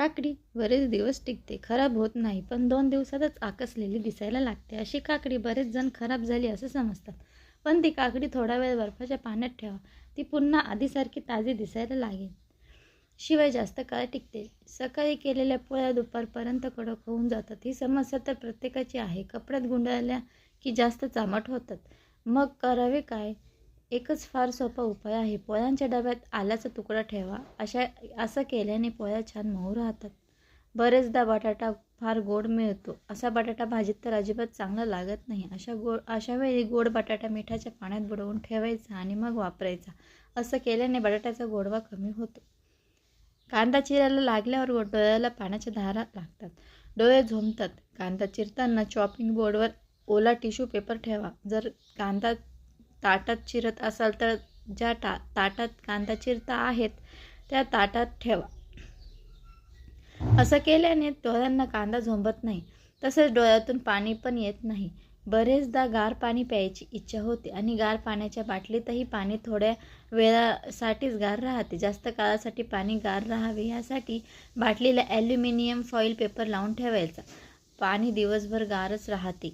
काकडी बरेच दिवस टिकते खराब होत नाही पण दोन दिवसातच आकसलेली दिसायला लागते. अशी काकडी बरेच जण खराब झाली असं समजतात. पण ती काकडी थोडा वेळ बर्फाच्या पाण्यात ठेवा. ती पुन्हा आधीसारखी ताजी दिसायला लागेल. शिवाय जास्त काळ टिकते. सकाळी केलेल्या पोळ्या दुपारपर्यंत कडक होऊन जातात. ही समस्या तर प्रत्येकाची आहे. कपड्यात गुंडाळल्या की जास्त चामट होतात. मग करावे काय? एकच फार सोपा उपाय आहे. पोळ्यांच्या डब्यात आल्याचा तुकडा ठेवा. अशा असं केल्याने पोळ्या छान मऊ राहतात. बरेचदा बटाटा फार गोड मिळतो. असा बटाटा भाजीत तर अजिबात चांगला लागत नाही. अशा गोड अशा वेळी गोड बटाटा मिठाच्या पाण्यात बुडवून ठेवायचा आणि मग वापरायचा. असं केल्याने बटाट्याचा गोडवा कमी होतो. कांदा चिरायला लागल्यावर डोळ्याला पाण्याच्या धारा लागतात. डोळे झोंबतात कांदा चिरताना चॉपिंग बोर्डवर ओला टिश्यू पेपर ठेवा. जर कांदा ताटात चिरत असाल तर ज्या टा ताटात कांदा चिरता आहेत त्या ताटात ठेवा. असं केल्याने डोळ्यांना कांदा झोंबत नाही तसेच डोळ्यातून पाणी पण येत नाही. बरेचदा गार पाणी प्यायची इच्छा होते आणि गार पाण्याच्या बाटलीतही पाणी थोड्या वेळासाठीच गार राहते. जास्त काळासाठी पाणी गार राहावे यासाठी बाटलीला ॲल्युमिनियम फॉईल पेपर लावून ठेवायचा. पाणी दिवसभर गारच राहते.